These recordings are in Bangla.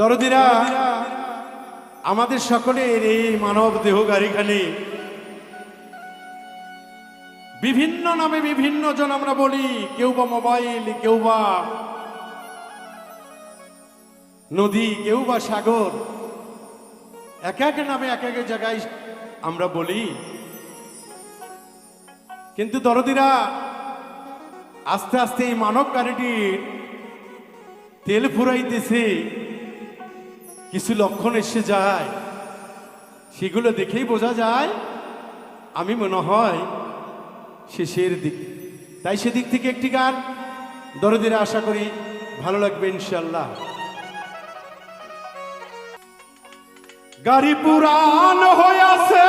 দরদিরা, আমাদের সকলের এই মানব দেহ গাড়িখানে। বিভিন্ন নামে বিভিন্ন জন আমরা বলি, কেউ বা মোবাইল, কেউ বা নদী, কেউ বা সাগর। এক এক নামে এক এক জায়গায় আমরা বলি। কিন্তু দরদিরা, আস্তে আস্তে এই মানব গাড়িটির তেল ফুরাইতেছে। কিছু লক্ষণ এসে যায়। সেগুলো দেখেই বোঝা যায়, আমি মনে হয় শেষের দিক। তাই সেদিক থেকে একটি গান দরদিরা আশা করি ভালো লাগবে ইনশাল্লাহ গাড়ি পুরান হইয়াছে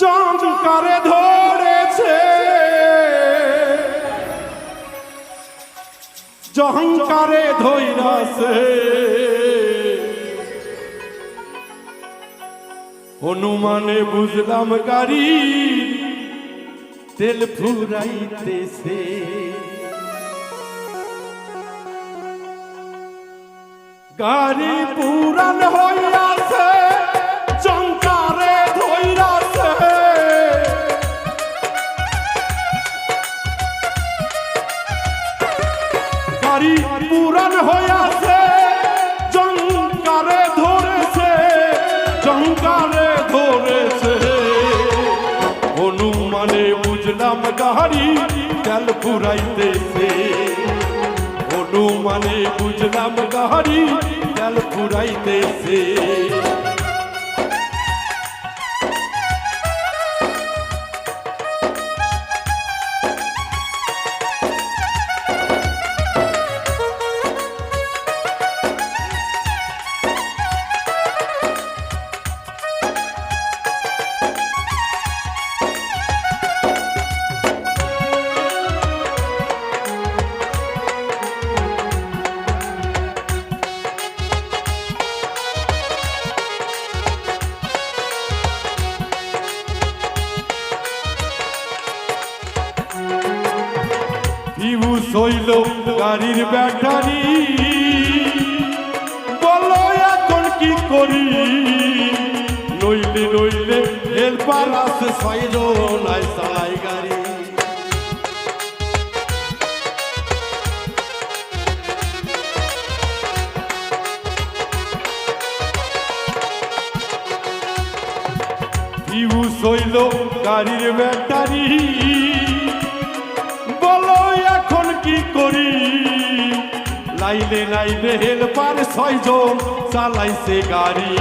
জমকারে ধরেছে। জহংকারে ধৈরাছে হনুমানে বুঝলাম গাড়ি তেল ফুরাইতেছে। গাড়ি পুরান হইয়াছে বুঝলাম গাহারি তেল ফুরাইতেছে হনুমানে বুঝলাম গাহারি তেল ফুরাইতেছে হইল গাড়ির ব্যাটারি। বলো এখন কি করি? নইলে নইলে হেল্পার আছে ছয়জন আই চালাই গাড়ি। ফিউজ হইল গাড়ির ব্যাটারি। লাইলে হেলপার ছয়জন চালাইছে গাড়ি।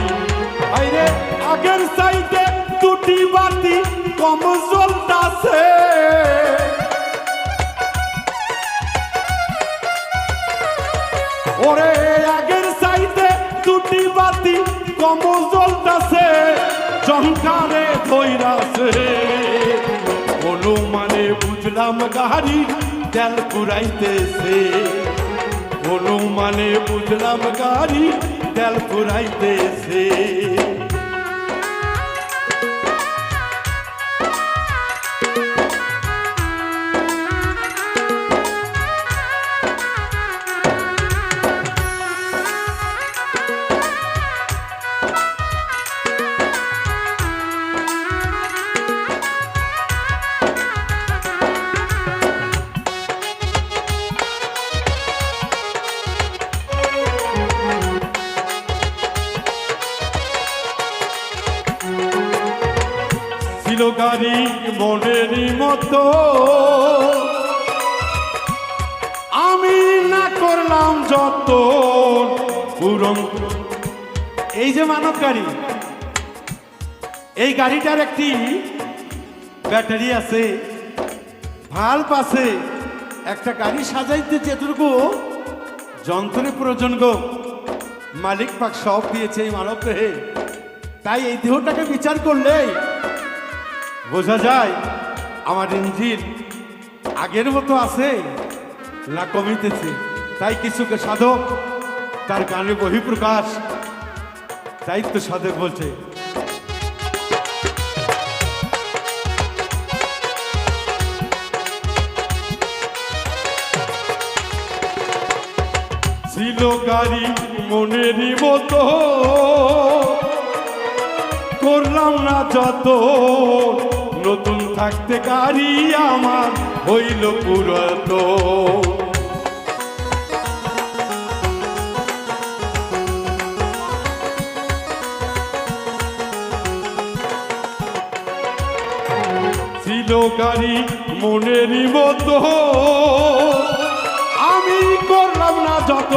আইরে, আগের সাইডে দুটি বাতি কম জ্বলতাছে। ওরে, আগের সাইডে দুটি বাতি কম জ্বলতাছে। চমকারে ধৈরাছে। হনুমানে বুঝলাম গাড়ি তেল ফুরাইতেছে হনুমানে বুঝলাম গাড়ি তেল ফুরাইতেছে। ছিল গাড়ি মনেরই মতো। আমি না করলাম যত পুরন এই যে মানব গাড়ি, এই গাড়িটার একটি ব্যাটারি আছে, ভাল্ব আছে। একটা গাড়ি সাজাইতে যেটুকু যন্ত্রের প্রয়োজন গো। মালিক পাক সব দিয়েছে এই মানব দেহে তাই এই দেহটাকে বিচার করলেই বোঝা যায় আমার ইঞ্জিন আগের মতো আছে না কমিতেছে। তাই কিছুকে সাধক, তার গানে বহিঃপ্রকাশ। তাই তো সাধক বলছে। ছিল গাড়ি মনেরই মতো, করলাম না যত নতুন থাকতে গাড়ি আমার হইল পুরাতন। ছিল গাড়ি মনেরই মতো, আমি করলাম না যত।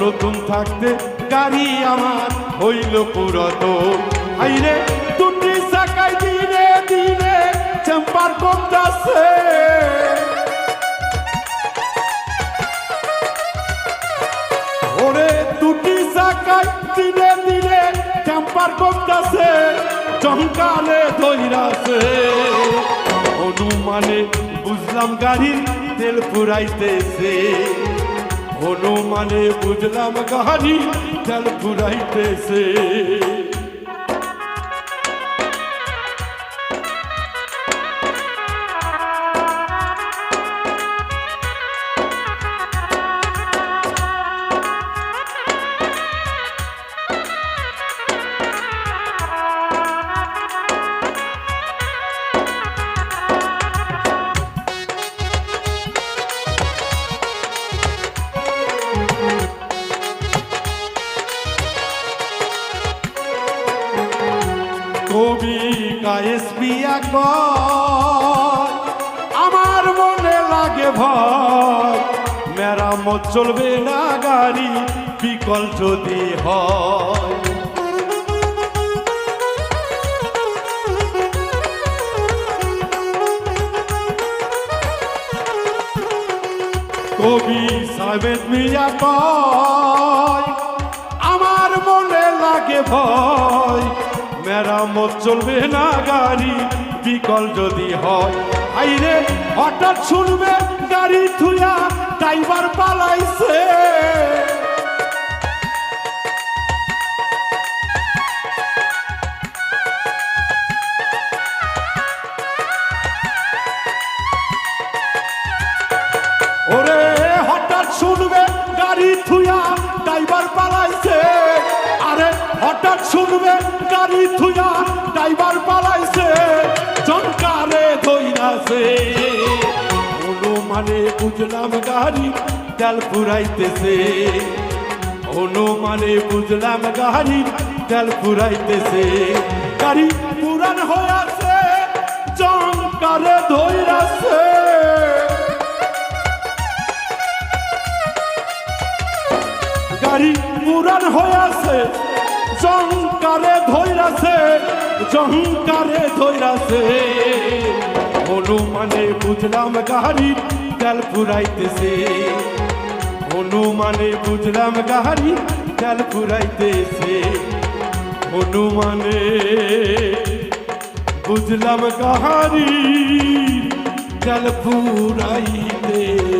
নতুন থাকতে গাড়ি আমার হইল পুরত দিনে দিনে চেম্বার কমতাছে ওরে দুটি চাকাই দিনে দিনে চেম্বার কমতাছে চমকালে ধৈরাছে অনুমানে বুঝলাম গাড়ির তেল ফুরাইতেছে অনুমানে বুঝলাম গাড়ি তেল ফুরাইতেছে কয় আমার মনে লাগে ভয়, মেরামত চলবে না গাড়ি, বিকল যদি হয়। কবি সাবেদ মিয়া কয়, আমার মনে লাগে ভয় মেরামত চলবে না গাড়ি? বিকল যদি হয় আইরে হঠাৎ শুনবে গাড়ি থুয়া ড্রাইভার পালাইছে। হঠাৎ শুনবে, গাড়ি থুয়া ড্রাইভার পালাইছে জনকারে ধইরাছে। অনুমানে বুঝলাম গাড়ি তেল ফুরাইতেছে অনুমানে বুঝলাম গাড়ি তেল ফুরাইতেছে গাড়ি পুরান হইয়াছে জনকারে ধইরাছে। গাড়ি পুরান হইয়াছে জংকারে ধৈরাছে জংকারে ধৈরাছে। হনুমানে বুঝলাম গাড়ি তেল ফুরাইতেছে হনুমানে বুঝলাম গাড়ি তেল ফুরাইতেছে হনুমানে বুঝলাম গাড়ি তেল ফুরাইতেছে